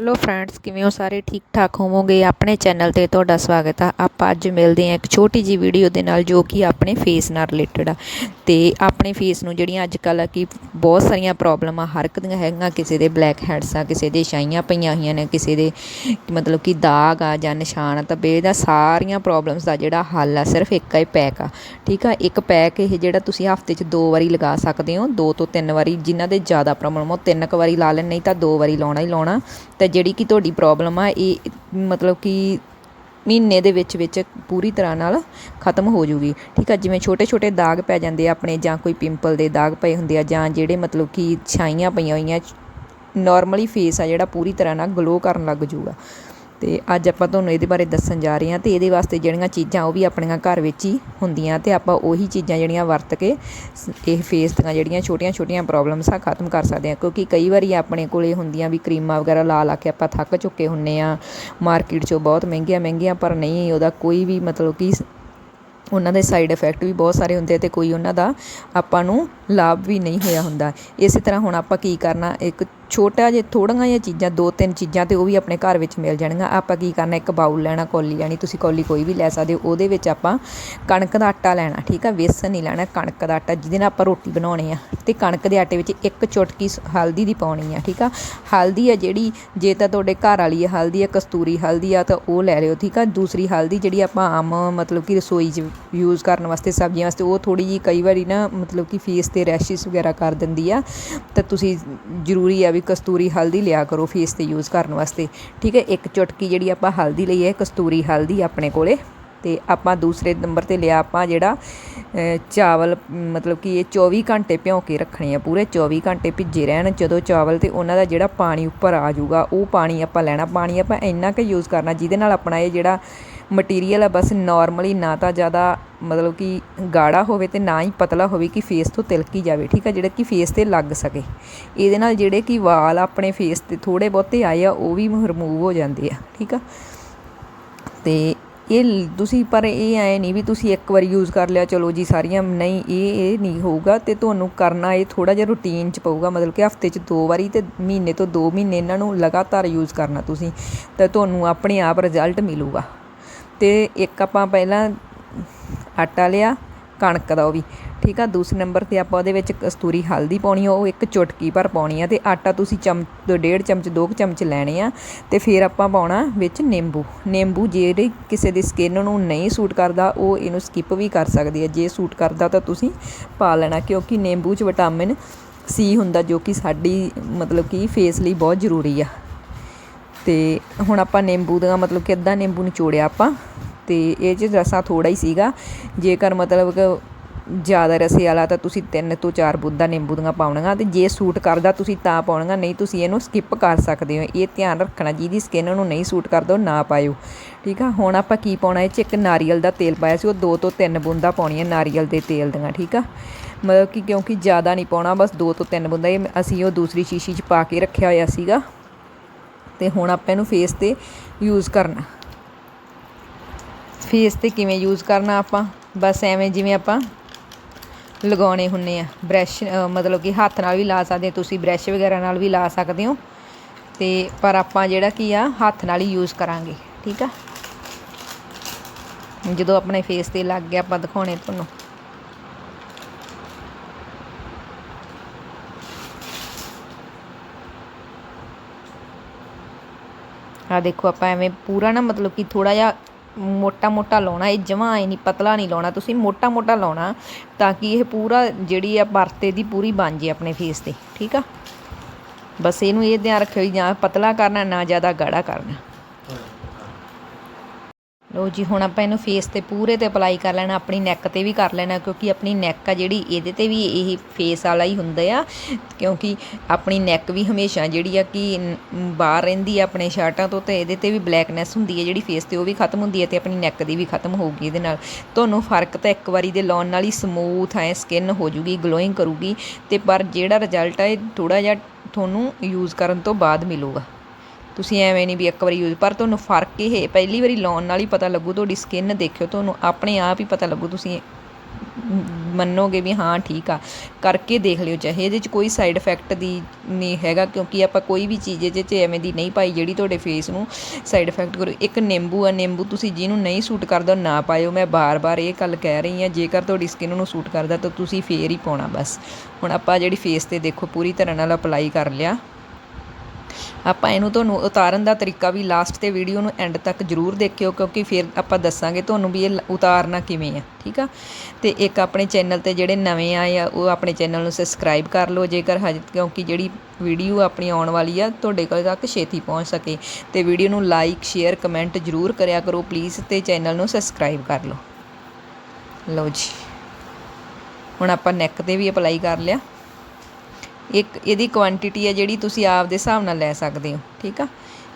Hello friends, ਕਿਵੇਂ ਹੋ? ਸਾਰੇ ਠੀਕ ਠਾਕ ਹੋਵੋਗੇ? ਆਪਣੇ ਚੈਨਲ ਤੇ ਤੁਹਾਡਾ ਸਵਾਗਤ ਆ। ਆਪਾਂ ਅੱਜ ਮਿਲਦੇ ਹਾਂ ਇੱਕ ਛੋਟੀ ਜੀ ਵੀਡੀਓ ਦੇ ਨਾਲ, ਜੋ ਕਿ ਆਪਣੇ ਫੇਸ ਨਾਲ ਰਿਲੇਟਡ ਆ। ਤੇ ਆਪਣੇ ਫੇਸ ਨੂੰ ਜਿਹੜੀਆਂ ਅੱਜ ਕੱਲ੍ਹ ਕਿ ਬਹੁਤ ਸਾਰੀਆਂ ਪ੍ਰੋਬਲਮਾਂ ਹਰ ਇੱਕ ਦੀਆਂ ਹੈਗੀਆਂ, ਕਿਸੇ ਦੇ ਬਲੈਕ ਹੈਡਸ ਆ, ਕਿਸੇ ਦੇ ਛਾਈਆਂ ਪਈਆਂ ਹੋਈਆਂ ਨੇ, ਕਿਸੇ ਦੇ ਮਤਲਬ ਕਿ ਦਾਗ ਆ ਜਾਂ ਨਿਸ਼ਾਨ ਆ। ਤਾਂ ਬੇ ਸਾਰੀਆਂ ਪ੍ਰੋਬਲਮਸ ਦਾ ਜਿਹੜਾ ਹੱਲ ਆ, ਸਿਰਫ ਇੱਕ ਹੀ ਪੈਕ ਆ। ਠੀਕ ਆ? ਇੱਕ ਪੈਕ ਇਹ ਜਿਹੜਾ ਤੁਸੀਂ ਹਫ਼ਤੇ 'ਚ ਦੋ ਵਾਰੀ ਲਗਾ ਸਕਦੇ ਹੋ। ਦੋ ਤੋਂ ਤਿੰਨ ਵਾਰੀ, ਜਿਨ੍ਹਾਂ ਦੇ ਜ਼ਿਆਦਾ ਪ੍ਰੋਬਲਮ ਉਹ ਤਿੰਨ ਕੁ ਵਾਰੀ ਲਾ ਲੈਣ, ਨਹੀਂ ਤਾਂ ਦੋ ਵਾਰੀ ਲਾਉਣਾ ਹੀ ਲਾਉਣਾ। ਤਾਂ ਜਿਹੜੀ ਕਿ ਤੁਹਾਡੀ ਪ੍ਰੋਬਲਮ ਆ, ਇਹ ਮਤਲਬ ਕਿ ਮਹੀਨੇ ਦੇ ਵਿੱਚ ਵਿੱਚ ਪੂਰੀ ਤਰ੍ਹਾਂ ਨਾਲ ਖਤਮ ਹੋ ਜੂਗੀ। ਠੀਕ ਆ, ਜਿਵੇਂ ਛੋਟੇ ਛੋਟੇ ਦਾਗ ਪੈ ਜਾਂਦੇ ਆ ਆਪਣੇ, ਜਾਂ ਕੋਈ ਪਿੰਪਲ ਦੇ ਦਾਗ ਪਏ ਹੁੰਦੇ ਆ, ਜਾਂ ਜਿਹੜੇ ਮਤਲਬ ਕਿ ਛਾਈਆਂ ਪਈਆਂ ਹੋਈਆਂ ਨਾਰਮਲੀ ਫੇਸ ਆ ਜਿਹੜਾ ਪੂਰੀ ਤਰ੍ਹਾਂ ਨਾਲ ਗਲੋ ਕਰਨ ਲੱਗ ਜੂਗਾ। ਤੇ ਅੱਜ ਆਪਾਂ ਤੁਹਾਨੂੰ ਇਹਦੇ ਬਾਰੇ ਦੱਸਣ ਜਾ ਰਹੇ ਹਾਂ ਤੇ ਇਹਦੇ ਵਾਸਤੇ ਜਿਹੜੀਆਂ ਚੀਜ਼ਾਂ ਉਹ ਵੀ ਆਪਣੀਆਂ ਘਰ ਵਿੱਚ ਹੀ ਹੁੰਦੀਆਂ ਤੇ ਆਪਾਂ ਉਹੀ ਚੀਜ਼ਾਂ ਜਿਹੜੀਆਂ ਵਰਤ ਕੇ ਇਹ ਫੇਸ ਦੀਆਂ ਜਿਹੜੀਆਂ ਛੋਟੀਆਂ-ਛੋਟੀਆਂ ਪ੍ਰੋਬਲਮਸ ਆ ਖਤਮ ਕਰ ਸਕਦੇ ਹਾਂ। ਕਿਉਂਕਿ ਕਈ ਵਾਰੀ ਆਪਣੇ ਕੋਲੇ ਹੁੰਦੀਆਂ ਵੀ ਕਰੀਮਾਂ ਵਗੈਰਾ ਲਾ ਲਾ ਕੇ ਆਪਾਂ ਥੱਕ ਚੁੱਕੇ ਹੁੰਨੇ ਆ ਮਾਰਕੀਟ 'ਚੋਂ ਬਹੁਤ ਮਹਿੰਗੀਆਂ ਮਹਿੰਗੀਆਂ, ਪਰ ਨਹੀਂ, ਉਹਦਾ ਕੋਈ ਵੀ ਮਤਲਬ ਕਿ ਉਹਨਾਂ ਦੇ ਸਾਈਡ ਇਫੈਕਟ ਵੀ ਬਹੁਤ ਸਾਰੇ ਹੁੰਦੇ ਆ ਤੇ ਕੋਈ ਉਹਨਾਂ ਦਾ ਆਪਾਂ ਨੂੰ ਲਾਭ ਵੀ ਨਹੀਂ ਹੋਇਆ ਹੁੰਦਾ। ਇਸੇ ਤਰ੍ਹਾਂ ਹੁਣ ਆਪਾਂ ਕੀ ਕਰਨਾ, ਇੱਕ ਛੋਟਾ ਜਿਹਾ ਥੋੜੀਆਂ ਜਿਹੀਆਂ ਚੀਜ਼ਾਂ, ਦੋ ਤਿੰਨ ਚੀਜ਼ਾਂ ਤੇ ਉਹ ਵੀ ਆਪਣੇ ਘਰ ਵਿੱਚ ਮਿਲ ਜਾਣਗੀਆਂ। ਆਪਾਂ ਕੀ ਕਰਨਾ, ਇੱਕ ਬਾਉਲ ਲੈਣਾ, ਕੌਲੀ ਲੈਣੀ, ਤੁਸੀਂ ਕੌਲੀ ਕੋਈ ਵੀ ਲੈ ਸਕਦੇ ਹੋ, ਉਹਦੇ ਵਿੱਚ ਆਪਾਂ ਕਣਕ ਦਾ ਆਟਾ ਲੈਣਾ, ਠੀਕ ਆ? ਵੇਸਣ ਨਹੀਂ ਲੈਣਾ, ਕਣਕ ਦਾ ਆਟਾ, ਜਿਹਦੇ ਨਾਲ ਆਪਾਂ ਰੋਟੀ ਬਣਾਉਣੀ ਆ। ਤੇ ਕਣਕ ਦੇ ਆਟੇ ਵਿੱਚ ਇੱਕ ਚੁਟਕੀ ਹਲਦੀ ਦੀ ਪਾਉਣੀ ਆ, ਠੀਕ ਆ? ਹਲਦੀ ਆ ਜਿਹੜੀ, ਜੇ ਤਾਂ ਤੁਹਾਡੇ ਘਰ ਵਾਲੀ ਹਲਦੀ ਆ, ਕਸਤੂਰੀ ਹਲਦੀ ਆ, ਤਾਂ ਉਹ ਲੈ ਲਿਓ, ਠੀਕ ਆ? ਦੂਸਰੀ ਹਲਦੀ ਜਿਹੜੀ ਆਪਾਂ ਆਮ, ਮਤਲਬ ਕਿ ਰਸੋਈ 'ਚ ਯੂਜ਼ ਕਰਨ ਵਾਸਤੇ, ਸਬਜ਼ੀਆਂ ਵਾਸਤੇ, ਉਹ ਥੋੜੀ ਜੀ ਕਈ ਵਾਰੀ ਨਾ, ਮਤਲਬ ਕਿ ਫੇਸ ਤੇ ਰੈਸ਼ਿਸ ਵਗੈਰਾ ਕਰ ਦਿੰਦੀ ਆ। ਤਾਂ ਤੁਸੀਂ ਜ਼ਰੂਰੀ ਆ ਵੀ ਕਸਤੂਰੀ ਹਲਦੀ ਲਿਆ ਕਰੋ ਫੇਸ ਤੇ ਯੂਜ਼ ਕਰਨ ਵਾਸਤੇ। ਠੀਕ ਹੈ, ਇੱਕ ਚੁਟਕੀ ਜਿਹੜੀ ਆਪਾਂ ਹਲਦੀ ਲਈ ਹੈ, ਕਸਤੂਰੀ ਹਲਦੀ ਆਪਣੇ ਕੋਲੇ। ਤੇ ਆਪਾਂ ਦੂਸਰੇ ਨੰਬਰ ਤੇ ਲਿਆ ਆਪਾਂ ਜਿਹੜਾ ਚਾਵਲ, ਮਤਲਬ ਕਿ ਇਹ 24 ਘੰਟੇ ਭਿਉਂ ਕੇ ਰੱਖਣੇ ਆ ਪੂਰੇ। 24 ਘੰਟੇ ਭਿੱਜੇ ਰਹਿਣ, ਜਦੋਂ ਚਾਵਲ ਤੇ ਉਹਨਾਂ ਦਾ ਜਿਹੜਾ ਪਾਣੀ ਉੱਪਰ ਆ ਜਾਊਗਾ, ਉਹ ਪਾਣੀ ਆਪਾਂ ਲੈਣਾ। ਪਾਣੀ ਆਪਾਂ ਇੰਨਾ ਕੁ ਯੂਜ਼ ਕਰਨਾ ਜਿਹਦੇ ਨਾਲ ਆਪਣਾ ਇਹ ਜਿਹੜਾ ਮਟੀਰੀਅਲ ਆ, ਬਸ ਨੋਰਮਲੀ ਨਾ ਤਾਂ ਜ਼ਿਆਦਾ ਮਤਲਬ ਕਿ ਗਾੜਾ ਹੋਵੇ ਤੇ ਨਾ ਹੀ ਪਤਲਾ ਹੋਵੇ ਕਿ ਫੇਸ ਤੋਂ ਤਿਲਕੀ ਜਾਵੇ, ਠੀਕ ਆ? ਜਿਹੜਾ ਕਿ ਫੇਸ ਤੇ ਲੱਗ ਸਕੇ। ਇਹਦੇ ਨਾਲ ਜਿਹੜੇ ਕਿ ਵਾਲ ਆਪਣੇ ਫੇਸ ਤੇ ਥੋੜੇ ਬਹੁਤੇ ਆਏ ਆ, ਉਹ ਵੀ ਰਿਮੂਵ ਹੋ ਜਾਂਦੇ ਆ, ਠੀਕ ਆ? ਤੇ ਇਹ ਤੁਸੀਂ ਪਰ ਇਹ ਐ ਨਹੀਂ ਵੀ ਤੁਸੀਂ ਇੱਕ ਵਾਰੀ ਯੂਜ਼ ਕਰ ਲਿਆ, ਚਲੋ ਜੀ ਸਾਰੀਆਂ ਨਹੀਂ, ਇਹ ਇਹ ਨਹੀਂ ਹੋਊਗਾ ਤੇ ਤੁਹਾਨੂੰ ਕਰਨਾ ਇਹ ਥੋੜਾ ਜਿਹਾ ਰੂਟੀਨ ਚ ਪਊਗਾ, ਮਤਲਬ ਕਿ ਹਫ਼ਤੇ ਚ ਦੋ ਵਾਰੀ ਤੇ ਮਹੀਨੇ ਤੋਂ ਦੋ ਮਹੀਨੇ ਇਹਨਾਂ ਨੂੰ ਲਗਾਤਾਰ ਯੂਜ਼ ਕਰਨਾ ਤੁਸੀਂ, ਤਾਂ ਤੁਹਾਨੂੰ ਆਪਣੇ ਆਪ ਰਿਜ਼ਲਟ ਮਿਲੂਗਾ। ਅਤੇ ਇੱਕ ਆਪਾਂ ਪਹਿਲਾਂ ਆਟਾ ਲਿਆ, ਕਣਕ ਦਾ ਉਹ ਵੀ। ਠੀਕ ਆ, ਦੂਸਰੇ ਨੰਬਰ ਤੇ ਆਪਾਂ ਉਹਦੇ ਵਿੱਚ ਕਸਤੂਰੀ ਹਲਦੀ ਪਾਉਣੀ ਆ, ਉਹ ਇੱਕ ਚੁਟਕੀ ਭਰ ਪਾਉਣੀ ਆ ਤੇ ਆਟਾ ਤੁਸੀਂ ਚਮਚ ਡੇਢ ਚਮਚ, ਦੋ ਕੁ ਚਮਚ ਲੈਣੇ ਆ ਤੇ ਫਿਰ ਆਪਾਂ ਪਾਉਣਾ ਵਿੱਚ ਨਿੰਬੂ। ਨਿੰਬੂ ਜਿਹੜੇ ਕਿਸੇ ਦੀ ਸਕਿਨ ਨੂੰ ਨਹੀਂ ਸੂਟ ਕਰਦਾ, ਉਹ ਇਹਨੂੰ ਸਕਿਪ ਵੀ ਕਰ ਸਕਦੀ ਹੈ ਜੇ ਸੂਟ ਕਰਦਾ ਤਾਂ ਤੁਸੀਂ ਪਾ ਲੈਣਾ, ਕਿਉਂਕਿ ਨਿੰਬੂ 'ਚ ਵਿਟਾਮਿਨ ਸੀ ਹੁੰਦਾ, ਜੋ ਕਿ ਸਾਡੀ ਮਤਲਬ ਕਿ ਫੇਸ ਲਈ ਬਹੁਤ ਜ਼ਰੂਰੀ ਆ। ਤੇ ਹੁਣ ਆਪਾਂ ਨਿੰਬੂ ਦਾ ਮਤਲਬ ਕਿ ਅੱਧਾ ਨਿੰਬੂ ਨਿਚੋੜਿਆ ਆਪਾਂ, ਤੇ ਇਹ 'ਚ ਰਸਾ ਥੋੜਾ ਹੀ ਸੀਗਾ। ਜੇਕਰ ਮਤਲਬ ਕਿ ਜ਼ਿਆਦਾ ਰਸੇ ਵਾਲਾ ਤਾਂ ਤੁਸੀਂ ਤਿੰਨ ਤੋਂ ਚਾਰ ਬੂੰਦਾਂ ਨਿੰਬੂ ਦੀਆਂ ਪਾਉਣੀਆਂ ਤੇ ਜੇ ਸੂਟ ਕਰਦਾ ਤੁਸੀਂ ਤਾਂ ਪਾਉਣੀਆਂ, ਨਹੀਂ ਤੁਸੀਂ ਇਹਨੂੰ ਸਕਿਪ ਕਰ ਸਕਦੇ ਹੋ। ਇਹ ਧਿਆਨ ਰੱਖਣਾ ਜਿਹਦੀ ਸਕਿਨ ਨੂੰ ਨਹੀਂ ਸੂਟ ਕਰਦਾ, ਉਹ ਨਾ ਪਾਇਓ। ਠੀਕ ਆ? ਹੁਣ ਆਪਾਂ ਕੀ ਪਾਉਣਾ, ਇਹ 'ਚ ਇੱਕ ਨਾਰੀਅਲ ਦਾ ਤੇਲ ਪਾਇਆ ਸੀ, ਉਹ ਦੋ ਤੋਂ ਤਿੰਨ ਬੂੰਦਾਂ ਪਾਉਣੀਆਂ ਨਾਰੀਅਲ ਦੇ ਤੇਲ ਦੀਆਂ, ਠੀਕ ਆ? ਮਤਲਬ ਕਿ ਕਿਉਂਕਿ ਜ਼ਿਆਦਾ ਨਹੀਂ ਪਾਉਣਾ, ਬਸ ਦੋ ਤੋਂ ਤਿੰਨ ਬੂੰਦਾ ਇਹ ਅਸੀਂ ਉਹ ਦੂਸਰੀ ਸ਼ੀਸ਼ੀ 'ਚ ਪਾ ਕੇ ਰੱਖਿਆ ਹੋਇਆ ਸੀਗਾ। ਤੇ ਹੁਣ ਆਪਾਂ ਇਹਨੂੰ ਫੇਸ ਤੇ ਯੂਜ਼ ਕਰਨਾ। ਫੇਸ ਤੇ ਕਿਵੇਂ ਯੂਜ਼ ਕਰਨਾ ਆਪਾਂ? ਬਸ ਐਵੇਂ ਜਿਵੇਂ ਆਪਾਂ ਲਗਾਉਣੇ ਹੁੰਨੇ ਆ। ਬ੍ਰਸ਼ ਮਤਲਬ ਕਿ ਹੱਥ ਨਾਲ ਵੀ ਲਾ ਸਕਦੇ ਤੁਸੀਂ ਬ੍ਰਸ਼ ਵਗੈਰਾ ਨਾਲ ਵੀ ਲਾ ਸਕਦੇ ਹੋ। ਤੇ ਪਰ ਆਪਾਂ ਜਿਹੜਾ ਕੀ ਆ, ਹੱਥ ਨਾਲ ਹੀ ਯੂਜ਼ ਕਰਾਂਗੇ, ਠੀਕ ਆ? ਜਦੋਂ ਆਪਣੇ ਫੇਸ ਤੇ ਲੱਗ ਗਿਆ, ਆਪਾਂ ਦਿਖਾਉਣੇ ਤੁਹਾਨੂੰ। ਆ ਦੇਖੋ, ਆਪਾਂ ਐਵੇਂ ਪੂਰਾ ਨਾ ਮਤਲਬ ਕਿ ਥੋੜਾ ਜਿਹਾ ਮੋਟਾ ਮੋਟਾ ਲਾਉਣਾ, ਇਹ ਜਮਾਂ ਐ ਨਹੀਂ, ਪਤਲਾ ਨਹੀਂ ਲਾਉਣਾ, ਤੁਸੀਂ ਮੋਟਾ ਮੋਟਾ ਲਾਉਣਾ ਤਾਂ ਕਿ ਇਹ ਪੂਰਾ ਜਿਹੜੀ ਆ ਪਰਤੇ ਦੀ ਪੂਰੀ ਬਣ ਜੇ ਆਪਣੇ ਫੇਸ ਤੇ, ਠੀਕ ਆ? ਬਸ ਇਹਨੂੰ ਇਹ ਧਿਆਨ ਰੱਖਿਓ ਵੀ ਜਾਂ ਪਤਲਾ ਕਰਨਾ, ਨਾ ਜ਼ਿਆਦਾ ਗਾੜਾ ਕਰਨਾ। ਲੋ ਜੀ, ਹੁਣ ਆਪਾਂ ਇਹਨੂੰ ਫੇਸ ਤੇ ਪੂਰੇ ਤੇ ਅਪਲਾਈ ਕਰ ਲੈਣਾ, ਆਪਣੀ ਨੈਕ ਤੇ ਵੀ ਕਰ ਲੈਣਾ, ਕਿਉਂਕਿ ਆਪਣੀ ਨੈਕ ਆ ਜਿਹੜੀ, ਇਹਦੇ ਤੇ ਵੀ ਇਹ ਫੇਸ ਵਾਲਾ ਹੀ ਹੁੰਦਾ ਆ। ਕਿਉਂਕਿ ਆਪਣੀ ਨੈਕ ਵੀ ਹਮੇਸ਼ਾ ਜਿਹੜੀ ਆ ਕਿ ਬਾਹਰ ਰਹਿੰਦੀ ਆ ਆਪਣੇ ਸ਼ਰਟਾਂ ਤੋਂ, ਤੇ ਇਹਦੇ ਤੇ ਵੀ ਬਲੈਕਨੈਸ ਹੁੰਦੀ ਹੈ ਜਿਹੜੀ ਫੇਸ ਤੇ, ਉਹ ਵੀ ਖਤਮ ਹੁੰਦੀ ਹੈ ਤੇ ਆਪਣੀ ਨੈਕ ਦੀ ਵੀ ਖਤਮ ਹੋਊਗੀ ਇਹਦੇ ਨਾਲ। ਤੁਹਾਨੂੰ ਫ਼ਰਕ ਤਾਂ ਇੱਕ ਵਾਰੀ ਦੇ ਲਾਉਣ ਨਾਲ ਹੀ ਸਮੂਥ ਐ ਸਕਿਨ ਹੋ ਜੂਗੀ ਗਲੋਇੰਗ ਕਰੂਗੀ, ਤੇ ਪਰ ਜਿਹੜਾ ਰਿਜ਼ਲਟ ਹੈ ਥੋੜਾ ਜਿਹਾ ਤੁਹਾਨੂੰ ਯੂਜ਼ ਕਰਨ ਤੋਂ ਬਾਅਦ ਮਿਲੂਗਾ। ਤੁਸੀਂ ਐਵੇਂ ਨਹੀਂ ਵੀ ਇੱਕ ਵਾਰੀ ਯੂਜ਼ ਪਰ ਤੁਹਾਨੂੰ ਫ਼ਰਕ ਇਹ ਪਹਿਲੀ ਵਾਰੀ ਲਾਉਣ ਨਾਲ ਹੀ ਪਤਾ ਲੱਗੂ, ਤੁਹਾਡੀ ਸਕਿਨ ਦੇਖਿਓ, ਤੁਹਾਨੂੰ ਆਪਣੇ ਆਪ ਹੀ ਪਤਾ ਲੱਗੂ, ਤੁਸੀਂ ਮੰਨੋਗੇ ਵੀ ਹਾਂ, ਠੀਕ ਆ। ਕਰਕੇ ਦੇਖ ਲਿਓ ਚਾਹੇ, ਇਹਦੇ 'ਚ ਕੋਈ ਸਾਈਡ ਇਫੈਕਟ ਦੀ ਨਹੀਂ ਹੈਗਾ, ਕਿਉਂਕਿ ਆਪਾਂ ਕੋਈ ਵੀ ਚੀਜ਼ ਇਹਦੇ 'ਚ ਐਵੇਂ ਦੀ ਨਹੀਂ ਪਾਈ ਜਿਹੜੀ ਤੁਹਾਡੇ ਫੇਸ ਨੂੰ ਸਾਈਡ ਇਫੈਕਟ ਕਰੂ। ਇੱਕ ਨਿੰਬੂ ਆ, ਨਿੰਬੂ ਤੁਸੀਂ ਜਿਹਨੂੰ ਨਹੀਂ ਸੂਟ ਕਰਦਾ, ਉਹ ਨਾ ਪਾਇਓ। ਮੈਂ ਬਾਰ-ਬਾਰ ਇਹ ਗੱਲ ਕਹਿ ਰਹੀ ਹਾਂ, ਜੇਕਰ ਤੁਹਾਡੀ ਸਕਿਨ ਨੂੰ ਸੂਟ ਕਰਦਾ, ਤਾਂ ਤੁਸੀਂ ਫੇਰ ਹੀ ਪਾਉਣਾ ਬਸ। ਹੁਣ ਆਪਾਂ ਜਿਹੜੀ ਫੇਸ ਤੇ ਦੇਖੋ, ਪੂਰੀ ਤਰ੍ਹਾਂ ਨਾਲ ਅਪਲਾਈ ਕਰ ਲਿਆ। ਆਪਾਂ ਇਹਨੂੰ ਤੁਹਾਨੂੰ ਉਤਾਰਨ ਦਾ ਤਰੀਕਾ ਵੀ ਲਾਸਟ ਤੇ ਵੀਡੀਓ ਨੂੰ ਐਂਡ ਤੱਕ ਜਰੂਰ ਦੇਖਿਓ, ਕਿਉਂਕਿ ਫਿਰ ਆਪਾਂ ਦੱਸਾਂਗੇ ਤੁਹਾਨੂੰ ਵੀ ਇਹ ਲ- ਉਤਾਰਨਾ ਕਿਵੇਂ ਆ, ਠੀਕ ਆ? ਤੇ ਇੱਕ ਆਪਣੇ ਚੈਨਲ ਤੇ ਜਿਹੜੇ ਨਵੇਂ ਆਏ ਆ, ਉਹ ਆਪਣੇ ਚੈਨਲ ਨੂੰ ਸਬਸਕ੍ਰਾਈਬ ਕਰ ਲਓ, ਜੇਕਰ ਹਜੇ, ਕਿਉਂਕਿ ਜਿਹੜੀ ਵੀਡੀਓ ਆਪਣੀ ਆਉਣ ਵਾਲੀ ਆ, ਤੁਹਾਡੇ ਕੋਲ ਤੱਕ ਛੇਤੀ ਪਹੁੰਚ ਸਕੇ। ਤੇ ਵੀਡੀਓ ਨੂੰ ਲਾਈਕ ਸ਼ੇਅਰ ਕਮੈਂਟ ਜਰੂਰ ਕਰਿਆ ਕਰੋ ਪਲੀਜ਼ ਤੇ ਚੈਨਲ ਨੂੰ ਸਬਸਕ੍ਰਾਈਬ ਕਰ ਲਓ। ਲਓ ਜੀ। ਹੁਣ ਆਪਾਂ ਨੈਕ ਤੇ ਵੀ ਅਪਲਾਈ ਕਰ ਲਿਆ। ਇੱਕ ਇਹਦੀ ਕੁਆਂਟੀਟੀ ਹੈ ਜਿਹੜੀ ਤੁਸੀਂ ਆਪ ਦੇ ਹਿਸਾਬ ਨਾਲ ਲੈ ਸਕਦੇ ਹੋ, ਠੀਕ ਆ?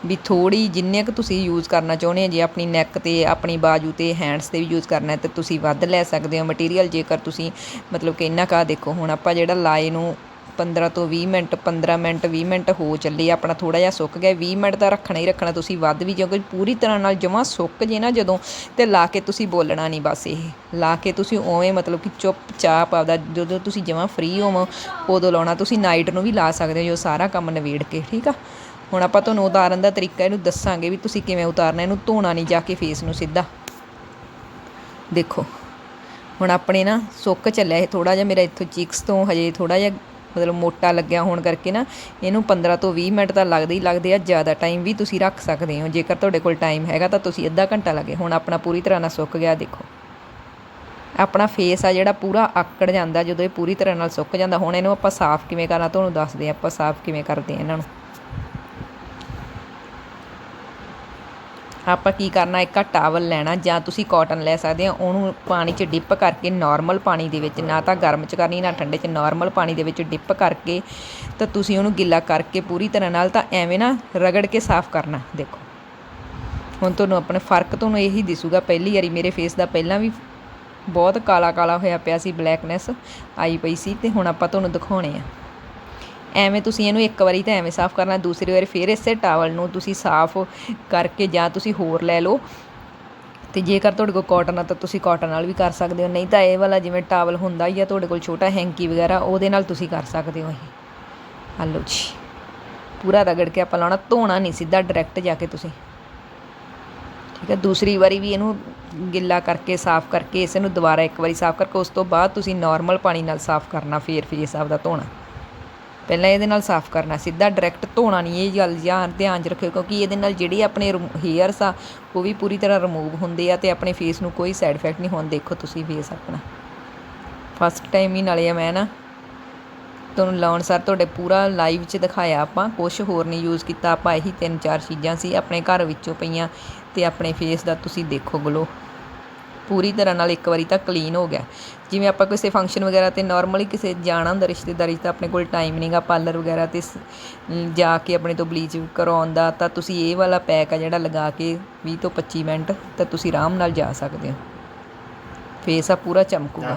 ਵੀ ਥੋੜੀ ਜਿੰਨੇ ਕੁ ਤੁਸੀਂ ਯੂਜ਼ ਕਰਨਾ ਚਾਹੁੰਦੇ ਹੋ, ਜੇ ਆਪਣੀ ਨੈਕ ਤੇ, ਆਪਣੀ ਬਾਜੂ ਤੇ ਹੈਂਡਸ ਤੇ ਵੀ ਯੂਜ਼ ਕਰਨਾ ਹੈ, ਤੇ ਤੁਸੀਂ ਵੱਧ ਲੈ ਸਕਦੇ ਹੋ ਮਟੀਰੀਅਲ ਜੇਕਰ ਤੁਸੀਂ ਮਤਲਬ ਕਿ ਇੰਨਾ ਕਾ ਦੇਖੋ, ਹੁਣ ਆਪਾਂ ਜਿਹੜਾ ਲਾਏ ਨੂੰ 15 ਤੋਂ 20 ਮਿੰਟ 15 ਮਿੰਟ 20 ਮਿੰਟ ਹੋ ਚੱਲੇ ਆਪਣਾ ਥੋੜਾ ਜਿਹਾ ਸੁੱਕ ਗਿਆ। 20 ਮਿੰਟ ਤਾਂ ਰੱਖਣਾ ਹੀ ਰੱਖਣਾ, ਤੁਸੀਂ ਵੱਧ ਵੀ ਕਿਉਂਕਿ ਪੂਰੀ ਤਰ੍ਹਾਂ ਨਾਲ ਜਮਾਂ ਸੁੱਕ ਜੇ ਨਾ ਜਦੋਂ, ਤੇ ਲਾ ਕੇ ਤੁਸੀਂ ਬੋਲਣਾ ਨਹੀਂ ਬਸ ਇਹ। ਲਾ ਕੇ ਤੁਸੀਂ ਉਵੇਂ ਮਤਲਬ ਕਿ ਚੁੱਪ ਚੁੱਪਚਾਪ ਆਪਦਾ, ਜਦੋਂ ਤੁਸੀਂ ਜਮਾਂ ਫ੍ਰੀ ਹੋਵੋ, ਉਦੋਂ ਲਾਉਣਾ, ਤੁਸੀਂ ਨਾਈਟ ਨੂੰ ਵੀ ਲਾ ਸਕਦੇ ਹੋ, ਜੋ ਸਾਰਾ ਕੰਮ ਨਵੇੜ ਕੇ, ਠੀਕ ਆ? ਹੁਣ ਆਪਾਂ ਤੁਹਾਨੂੰ ਉਤਾਰਨ ਦਾ ਤਰੀਕਾ ਇਹਨੂੰ ਦੱਸਾਂਗੇ ਵੀ ਤੁਸੀਂ ਕਿਵੇਂ ਉਤਾਰਨਾ, ਇਹਨੂੰ ਧੋਣਾ ਨਹੀਂ, ਜਾ ਕੇ ਫੇਸ ਨੂੰ ਸਿੱਧਾ। ਦੇਖੋ, ਹੁਣ ਆਪਣੇ ਨਾ ਸੁੱਕ ਚੱਲਿਆ ਇਹ ਥੋੜਾ ਜਿਹਾ ਮੇਰਾ ਇੱਥੋਂ ਚੀਕਸ ਤੋਂ ਹਜੇ ਥੋੜਾ ਜਿਹਾ ਮਤਲਬ ਮੋਟਾ ਲੱਗਿਆ ਹੋਣ ਕਰਕੇ ਨਾ, ਇਹਨੂੰ 15 ਤੋਂ 20 ਮਿੰਟ ਤਾਂ ਲੱਗਦੇ ਹੀ ਲੱਗਦੇ ਆ, ਜ਼ਿਆਦਾ ਟਾਈਮ ਵੀ ਤੁਸੀਂ ਰੱਖ ਸਕਦੇ ਹੋ। ਜੇਕਰ ਤੁਹਾਡੇ ਕੋਲ ਟਾਈਮ ਹੈਗਾ ਤਾਂ ਤੁਸੀਂ ਅੱਧਾ ਘੰਟਾ ਲੱਗੇ। ਹੁਣ ਆਪਣਾ ਪੂਰੀ ਤਰ੍ਹਾਂ ਨਾਲ ਸੁੱਕ ਗਿਆ, ਦੇਖੋ। ਆਪਣਾ ਫੇਸ ਆ ਜਿਹੜਾ ਪੂਰਾ ਆਕੜ ਜਾਂਦਾ ਜਦੋਂ ਇਹ ਪੂਰੀ ਤਰ੍ਹਾਂ ਨਾਲ ਸੁੱਕ ਜਾਂਦਾ। ਹੁਣ ਇਹਨੂੰ ਆਪਾਂ ਸਾਫ਼ ਕਿਵੇਂ ਕਰਨਾ ਤੁਹਾਨੂੰ ਦੱਸਦੇ ਆ ਆਪਾਂ ਸਾਫ਼ ਕਿਵੇਂ ਕਰਦੇ ਆ ਇਹਨਾਂ ਨੂੰ। ਆਪਾਂ ਕੀ ਕਰਨਾ, ਇੱਕ ਟਾਵਲ ਲੈਣਾ ਜਾਂ ਤੁਸੀਂ ਕਾਟਨ ਲੈ ਸਕਦੇ ਆ, ਉਹਨੂੰ ਪਾਣੀ 'ਚ ਡਿਪ ਕਰਕੇ ਨਾਰਮਲ ਪਾਣੀ ਦੇ ਵਿੱਚ, ਨਾ ਤਾਂ ਗਰਮ 'ਚ ਕਰਨੀ, ਨਾ ਠੰਡੇ 'ਚ ਨਾਰਮਲ ਪਾਣੀ ਦੇ ਵਿੱਚ ਡਿਪ ਕਰਕੇ ਤਾਂ ਤੁਸੀਂ ਉਹਨੂੰ ਗਿੱਲਾ ਕਰਕੇ ਪੂਰੀ ਤਰ੍ਹਾਂ ਨਾਲ ਤਾਂ ਐਵੇਂ ਨਾ ਰਗੜ ਕੇ ਸਾਫ਼ ਕਰਨਾ, ਦੇਖੋ। ਹੁਣ ਤੁਹਾਨੂੰ ਆਪਣੇ ਫ਼ਰਕ ਤੁਹਾਨੂੰ ਇਹੀ ਦਿਸੂਗਾ, ਪਹਿਲੀ ਵਾਰੀ ਮੇਰੇ ਫੇਸ ਦਾ ਪਹਿਲਾਂ ਵੀ ਬਹੁਤ ਕਾਲਾ ਕਾਲਾ ਹੋਇਆ ਪਿਆ ਸੀ ਬਲੈਕਨੈਸ ਆਈ ਪਈ ਸੀ ਤੇ ਹੁਣ ਆਪਾਂ ਤੁਹਾਨੂੰ ਦਿਖਾਉਣੇ ਆ। ਐਵੇਂ ਤੁਸੀਂ ਇਹਨੂੰ ਇੱਕ ਵਾਰੀ ਤਾਂ ਐਵੇਂ ਸਾਫ਼ ਕਰਨਾ, ਦੂਸਰੀ ਵਾਰੀ ਫਿਰ ਇਸੇ ਟਾਵਲ ਨੂੰ ਤੁਸੀਂ ਸਾਫ਼ ਕਰਕੇ ਜਾਂ ਤੁਸੀਂ ਹੋਰ ਲੈ ਲਓ। ਤੇ ਜੇਕਰ ਤੁਹਾਡੇ ਕੋਲ ਕਾਟਨ ਆ ਤਾਂ ਤੁਸੀਂ ਕਾਟਨ ਨਾਲ ਵੀ ਕਰ ਸਕਦੇ ਹੋ, ਨਹੀਂ ਤਾਂ ਇਹ ਵਾਲਾ ਜਿਵੇਂ ਟਾਵਲ ਹੁੰਦਾ ਹੀ ਆ ਤੁਹਾਡੇ ਕੋਲ ਛੋਟਾ ਹੈਂਕੀ ਵਗੈਰਾ, ਉਹਦੇ ਨਾਲ ਤੁਸੀਂ ਕਰ ਸਕਦੇ ਹੋ ਇਹ। ਹਲੋ ਜੀ। ਪੂਰਾ ਰਗੜ ਕੇ ਆਪਾਂ ਲਾਉਣਾ, ਧੋਣਾ ਨਹੀਂ, ਸਿੱਧਾ ਡਾਇਰੈਕਟ ਜਾ ਕੇ ਤੁਸੀਂ। ਠੀਕ ਹੈ ਦੂਸਰੀ ਵਾਰੀ ਵੀ ਇਹਨੂੰ ਗਿੱਲਾ ਕਰਕੇ, ਸਾਫ਼ ਕਰਕੇ ਇਸ ਨੂੰ ਦੁਬਾਰਾ ਇੱਕ ਵਾਰੀ ਸਾਫ਼ ਕਰਕੇ, ਉਸ ਤੋਂ ਬਾਅਦ ਤੁਸੀਂ ਨਾਰਮਲ ਪਾਣੀ ਨਾਲ ਸਾਫ਼ ਕਰਨਾ ਫੇਰ ਫੇਸ ਆਪਦਾ ਧੋਣਾ। ਪਹਿਲਾਂ ਇਹਦੇ ਨਾਲ ਸਾਫ਼ ਕਰਨਾ, ਸਿੱਧਾ ਡਾਇਰੈਕਟ ਧੋਣਾ ਨਹੀਂ ਇਹ ਗੱਲ ਧਿਆਨ ਧਿਆਨ 'ਚ ਰੱਖਿਓ, ਕਿਉਂਕਿ ਇਹਦੇ ਨਾਲ ਜਿਹੜੇ ਆਪਣੇ ਹੇਅਰਸ ਆ, ਉਹ ਵੀ ਪੂਰੀ ਤਰ੍ਹਾਂ ਰਿਮੂਵ ਹੁੰਦੇ ਆ ਤੇ ਆਪਣੇ ਫੇਸ ਨੂੰ ਕੋਈ ਸਾਈਡ ਇਫੈਕਟ ਨਹੀਂ ਹੋਣ, ਦੇਖੋ ਤੁਸੀਂ ਫੇਸ ਆਪਣਾ। ਫਸਟ ਟਾਈਮ ਹੀ ਨਾਲੇ ਆ ਮੈਂ ਨਾ, ਤੁਹਾਨੂੰ ਲਾਉਣ ਸਰ ਤੁਹਾਡੇ ਪੂਰਾ ਲਾਈਵ 'ਚ ਦਿਖਾਇਆ ਆਪਾਂ ਕੁਝ ਹੋਰ ਨਹੀਂ ਯੂਜ਼ ਕੀਤਾ, ਆਪਾਂ ਇਹੀ ਤਿੰਨ ਚਾਰ ਚੀਜ਼ਾਂ ਸੀ ਆਪਣੇ ਘਰ ਵਿੱਚੋਂ ਪਈਆਂ ਤੇ ਆਪਣੇ ਫੇਸ ਦਾ ਤੁਸੀਂ ਦੇਖੋ ਗਲੋ ਪੂਰੀ ਤਰ੍ਹਾਂ ਨਾਲ ਇੱਕ ਵਾਰੀ ਤਾਂ ਕਲੀਨ ਹੋ ਗਿਆ। ਜਿਵੇਂ ਆਪਾਂ ਕਿਸੇ ਫੰਕਸ਼ਨ ਵਗੈਰਾ ਤੇ ਨਾਰਮਲੀ ਕਿਸੇ ਜਾਣਾ ਹੁੰਦਾ, ਰਿਸ਼ਤੇਦਾਰੀ 'ਚ ਤਾਂ ਆਪਣੇ ਕੋਲ ਟਾਈਮ ਨਹੀਂਗਾ ਪਾਰਲਰ ਵਗੈਰਾ ਤੇ ਜਾ ਕੇ ਆਪਣੇ ਤੋਂ ਬਲੀਚ ਕਰਵਾਉਣ ਦਾ, ਤਾਂ ਤੁਸੀਂ ਇਹ ਵਾਲਾ ਪੈਕ ਆ ਜਿਹੜਾ ਲਗਾ ਕੇ 20 ਤੋਂ 25 ਮਿੰਟ ਤਾਂ ਤੁਸੀਂ ਆਰਾਮ ਨਾਲ ਜਾ ਸਕਦੇ ਹੋ। ਫੇਸ ਆ ਪੂਰਾ ਚਮਕੂਗਾ।